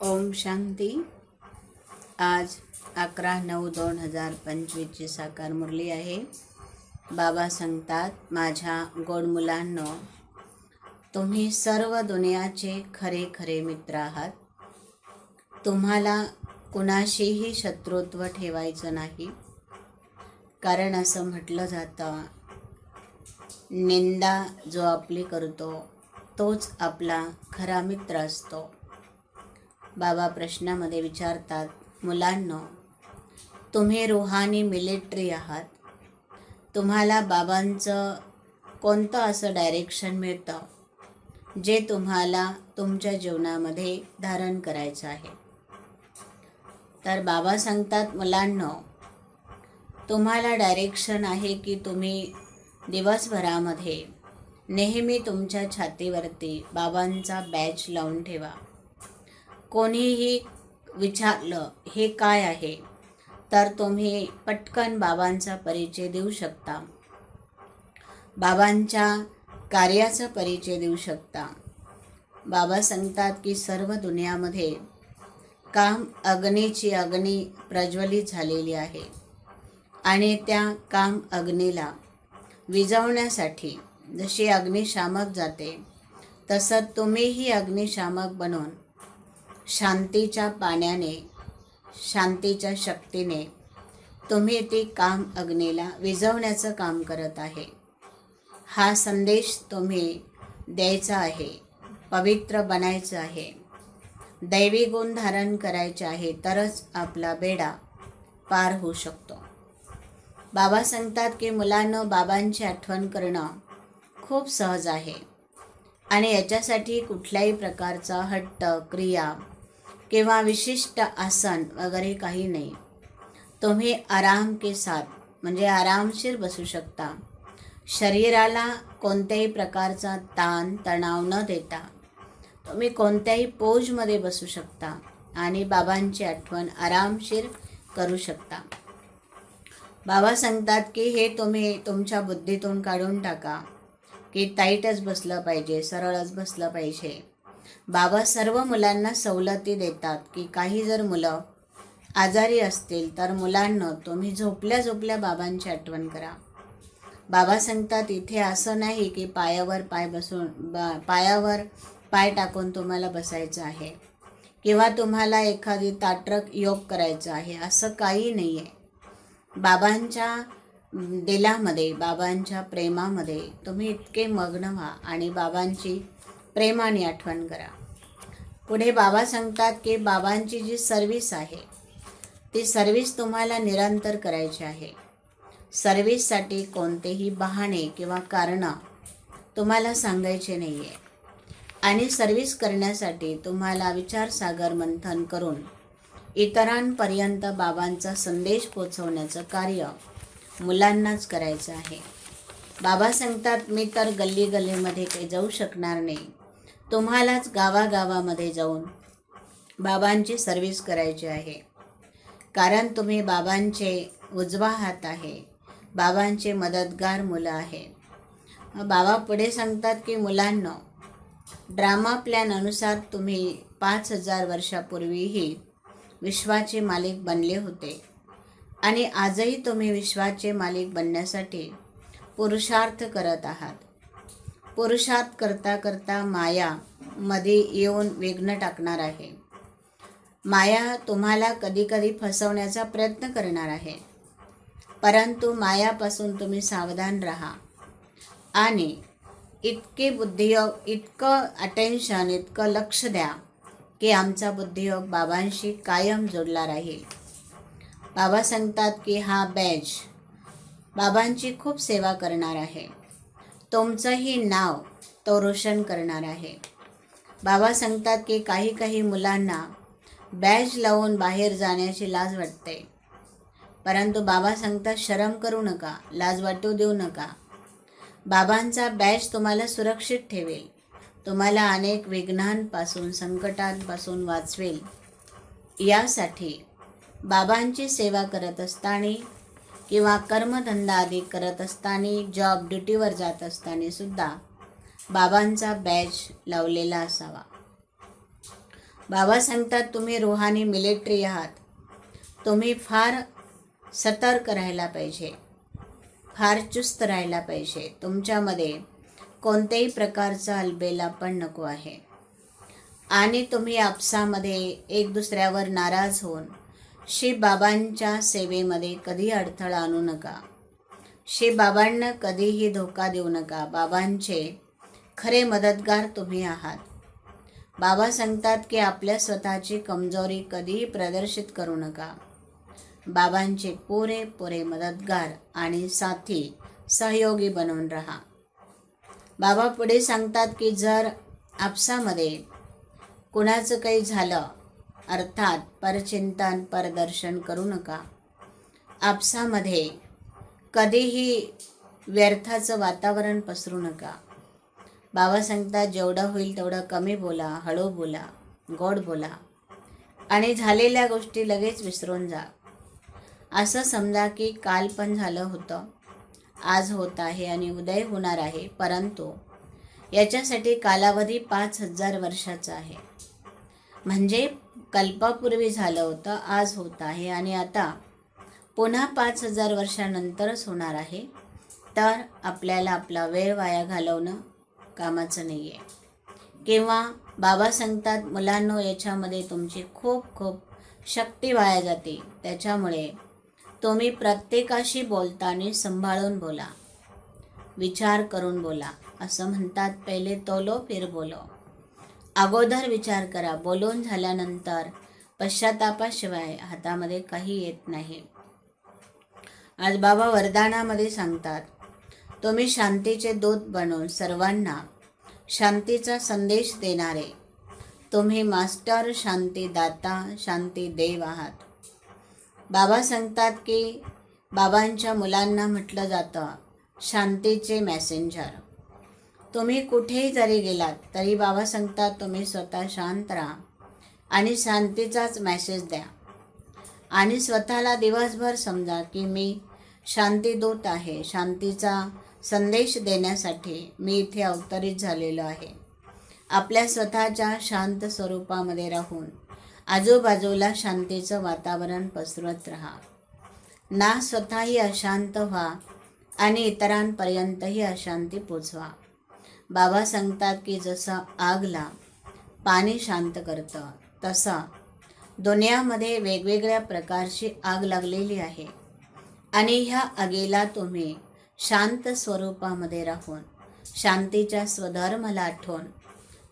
ओम शांती. आज अकरा नऊ दोन हजार पंचवीसची साकार मुरली आहे. बाबा सांगतात माझ्या गोड मुलांनो तुम्ही सर्व दुनियाचे खरे खरे मित्र आहात. तुम्हाला कुणाशीही शत्रुत्व ठेवायचं नाही. कारण असं म्हटलं जातं निंदा जो आपली करतो तोच आपला खरा मित्र असतो. बाबा प्रश्नामध्ये विचारतात मुलांनो तुम्ही रुहानी मिलिटरी आहात. तुम्हाला बाबांचं कोणतं असं डायरेक्शन मिळतं जे तुम्हाला तुमच्या जीवनामध्ये धारण करायचं आहे? तर बाबा सांगतात मुलांनो तुम्हाला डायरेक्शन आहे की तुम्ही दिवसभरामध्ये नेहमी तुमच्या छातीवरती बाबांचा बॅच लावून ठेवा. कोणीही विचारलं हे काय आहे? तर तुम्ही पटकन बाबांचा परिचय देऊ शकता. बाबांच्या कार्याचा परिचय देऊ शकता. बाबा सांगतात की सर्व दुनियामध्ये काम अग्नीची अग्नी प्रज्वलित झालेली आहे आणि त्या काम अग्नीला विझवण्यासाठी जशी अग्निशामक जाते तसं तुम्हीही अग्निशामक बनवून शांतीच्या पाण्याने शांतीच्या शक्तीने तुम्ही ती काम अग्नीला विझवण्याचं काम करत आहे. हा संदेश तुम्ही द्यायचा आहे पवित्र बनायचं आहे. दैवी गुण धारण करायचे आहे तरच आपला बेडा पार होऊ शकतो. बाबा सांगतात की मुलांनं बाबांची आठवण करणं खूप सहज आहे आणि याच्यासाठी कुठल्याही प्रकारचा हट्ट क्रिया किंवा विशिष्ट आसन वगैरे काही नाही. तुम्ही आराम के साथ म्हणजे आरामशीर बसू शकता. शरीराला कोणत्याही प्रकारचा ताण तणाव न देता तुम्ही कोणत्याही पोजमध्ये बसू शकता आणि बाबांची आठवण आरामशीर करू शकता. बाबा सांगतात की हे तुम्ही तुमच्या बुद्धीतून काढून टाका की टाईटच बसलं पाहिजे सरळच बसलं पाहिजे. बाबा सर्व मुलांना सवलती देतात की काही जर मुलं आजारी असतील तर मुलांना तुम्ही झोपल्या झोपल्या बाबांची आठवण करा. बाबा सांगतात इथे असं नाही की पायावर पाय बसून बा पायावर पाय टाकून तुम्हाला बसायचं आहे किंवा तुम्हाला एखादी ताट्रक योग करायचं आहे असं काही नाही आहे बाबांच्या दिलामध्ये बाबांच्या प्रेमामध्ये तुम्ही इतके मग्न व्हा आणि बाबांची प्रेमाने आठवण करा. पुढे बाबा सांगतात की बाबांची जी सर्विस आहे ती सर्विस तुम्हाला निरंतर करायची आहे. सर्विससाठी कोणतेही बहाणे किंवा कारणं तुम्हाला सांगायचे नाही आहे आणि सर्विस करण्यासाठी तुम्हाला विचारसागर मंथन करून इतरांपर्यंत बाबांचा संदेश पोचवण्याचं कार्य मुलांनाच करायचं आहे. बाबा सांगतात मी तर गल्ली गल्लीमध्ये काही जाऊ शकणार नाही. तुम्हालाच गावागावामध्ये जाऊन बाबांची सर्विस करायची आहे. कारण तुम्ही बाबांचे उजवा हात आहे. बाबांचे मदतगार मुलं आहे. बाबा पुढे सांगतात की मुलांना ड्रामा प्लॅन अनुसार तुम्ही पाच हजार वर्षापूर्वीही विश्वाचे मालिक बनले होते. आणि आजही तुम्ही विश्वाचे मालिक बनण्यासाठी पुरुषार्थ करत आहात. पुरुषात करता करता माया मध्ये येऊन विघ्न टाकणार आहे. माया तुम्हाला कधीकधी फसवण्याचा प्रयत्न करणार आहे. परंतु मायापासून तुम्ही सावधान राहा. आणि इतके बुद्धियोग इतकं अटेन्शन इतकं लक्ष द्या की आमचा बुद्धियोग बाबांशी कायम जोडला राहील. बाबा सांगतात की हा बॅच बाबांची खूप सेवा करणार आहे. तुमचंही नाव तो रोशन करणार आहे. बाबा सांगतात की काही काही मुलांना बॅच लावून बाहेर जाण्याची लाज वाटते. परंतु बाबा सांगतात शरम करू नका लाज वाटू देऊ नका. बाबांचा बॅच तुम्हाला सुरक्षित ठेवेल. तुम्हाला अनेक विघ्नांपासून संकटांपासून वाचवेल. यासाठी बाबांची सेवा करत असताना किंवा कर्मधंदा आदी करत असताना जॉब ड्युटीवर जात असताना सुद्धा बाबांचा बॅच लावलेला असावा. बाबा सांगतात तुम्ही रुहानी मिलिटरी आहात. तुम्ही फार सतर्क राहायला पाहिजे. फार चुस्त राहायला पाहिजे. तुमच्यामध्ये कोणत्याही प्रकारचा अलबेला पण नको आहे. आणि तुम्ही आपसामध्ये एक दुसऱ्यावर नाराज होऊन शिवबाबांच्या सेवेमध्ये कधी अडथळा आणू नका. शिवबाबांना कधीही धोका देऊ नका. बाबांचे खरे मदतगार तुम्ही आहात. बाबा सांगतात की आपल्या स्वतःची कमजोरी कधीही प्रदर्शित करू नका. बाबांचे पुरे पुरे मदतगार आणि साथी सहयोगी बनवून राहा. बाबा पुढे सांगतात की जर आपसामध्ये कुणाचं काही झालं अर्थात परचिंतन परदर्शन करू नका. आपसामध्ये कधीही व्यर्थाचं वातावरण पसरू नका. बाबा सांगतात जेवढं होईल तेवढं कमी बोला हळू बोला गोड बोला. आणि झालेल्या गोष्टी लगेच विसरून जा. असं समजा की काल पण झालं होतं. आज होत आहे आणि उदय होणार आहे परंतु याच्यासाठी कालावधी पाच हजार वर्षाचा आहे. म्हणजे कल्पापूर्वी झालं होतं आज होत आहे आणि आता पुन्हा पाच हजार वर्षानंतरच होणार आहे. तर आपल्याला आपला वेळ वाया घालवणं कामाचं नाही आहे किंवा बाबा सांगतात मुलांनो याच्यामध्ये तुमची खूप खूप शक्ती वाया जाते. त्याच्यामुळे तुम्ही प्रत्येकाशी बोलताना सांभाळून बोला. विचार करून बोला. असं म्हणतात पहिले तोलो फिर बोलो. अगोदर विचार करा. बोलून झाल्यानंतर पश्चातापाशिवाय हातामध्ये काही येत नाही. आज बाबा वरदानामध्ये सांगतात तुम्ही शांतीचे दूत बनून सर्वांना शांतीचा संदेश देणारे. तुम्ही मास्टर शांतीदाता शांती देव आहात. बाबा सांगतात की बाबांच्या मुलांना म्हटलं जातं शांतीचे मॅसेंजर तुम्ही कुठेही जरी गेलात तरी बाबा सांगतात तुम्ही स्वतः शांत राहा आणि शांतीचाच मॅसेज द्या. आणि स्वतःला दिवसभर समजा की मी शांतीदूत आहे शांतीचा संदेश देण्यासाठी मी इथे अवतरित झालेलो आहे. आपल्या स्वतःच्या शांत स्वरूपामध्ये राहून आजूबाजूला शांतीचं वातावरण पसरत राहा. ना स्वतःही अशांत व्हा आणि इतरांपर्यंतही अशांती पोचवा. बाबा सांगतात की जसं आगला पाणी शांत करतं तसं दुनियामध्ये वेगवेगळ्या प्रकारची आग लागलेली आहे. आणि ह्या आगीला तुम्ही शांत स्वरूपामध्ये राहून शांतीच्या स्वधर्माला आठवून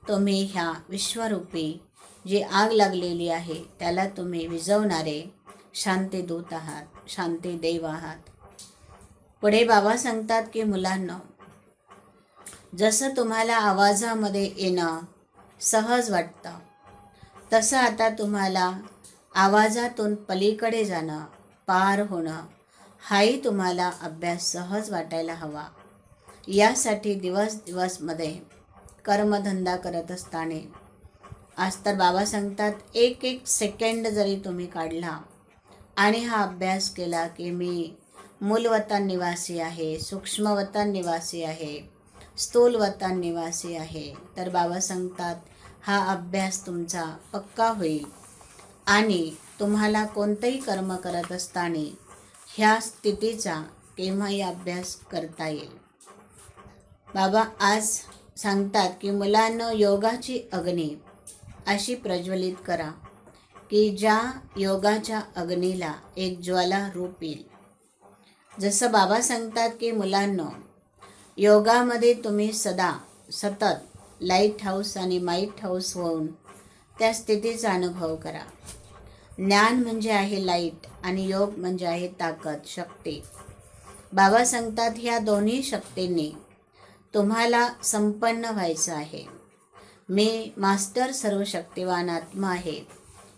तुम्ही ह्या विश्वरूपी जी आग लागलेली आहे त्याला तुम्ही विझवणारे शांतीदूत आहात शांती देव आहात. पुढे बाबा सांगतात की मुलांना जसं तुम्हाला आवाजामध्ये येणं सहज वाटतं तसं आता तुम्हाला आवाजातून पलीकडे जाणं पार होणं हाही तुम्हाला अभ्यास सहज वाटायला हवा. यासाठी दिवस दिवसमध्ये कर्मधंदा करत असताना आज तर बाबा सांगतात एक एक सेकंड जरी तुम्ही काढला आणि हा अभ्यास केला की मी मूलवतन निवासी आहे सूक्ष्मवतन निवासी आहे स्थूलवतान निवासी आहे. तर बाबा सांगतात हा अभ्यास तुमचा पक्का होईल. आणि तुम्हाला कोणतंही कर्म करत असताना ह्या स्थितीचा केव्हाही अभ्यास करता येईल. बाबा आज सांगतात की मुलांना योगाची अग्नी अशी प्रज्वलित करा की ज्या योगाच्या अग्नीला एक ज्वाला रूप येईल. जसं बाबा सांगतात की मुलांना योगामध्ये तुम्ही सदा सतत लाइट हाऊस आणि माईट हाऊस होऊन त्या स्थितीचा अनुभव करा. ज्ञान म्हणजे आहे लाइट आणि योग म्हणजे आहे ताकद शक्ती. बाबा सांगतात ह्या दोन्ही शक्तींनी तुम्हाला संपन्न व्हायचं आहे. मी मास्टर सर्व शक्तिवान आत्मा आहे.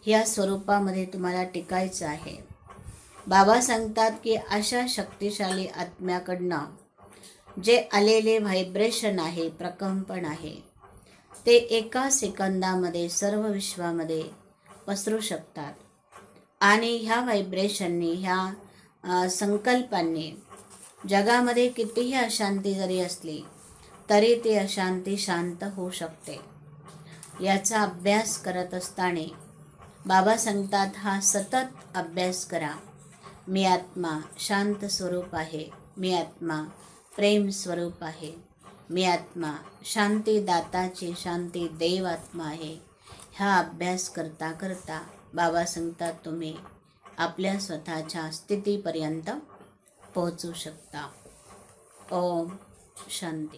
ह्या स्वरूपामध्ये तुम्हाला टिकायचं आहे. बाबा सांगतात की अशा शक्तिशाली आत्म्याकडनं जे आलेले व्हायब्रेशन आहे प्रकंपन आहे ते एका सेकंदामध्ये सर्व विश्वामध्ये पसरू शकतात. आणि ह्या व्हायब्रेशननी ह्या संकल्पांनी जगामध्ये कितीही अशांती जरी असली तरी ती अशांती शांत होऊ शकते. याचा अभ्यास करत असताना बाबा सांगतात हा सतत अभ्यास करा. मी आत्मा शांत स्वरूप आहे. मी आत्मा प्रेम स्वरूप आहे. मी आत्मा शांती दाताची शांती देव आत्मा आहे. हा अभ्यास करता करता बाबा सांगतात तुम्ही आपल्या स्वतःच्या स्थितीपर्यंत पोहोचू शकता. ओम शांती.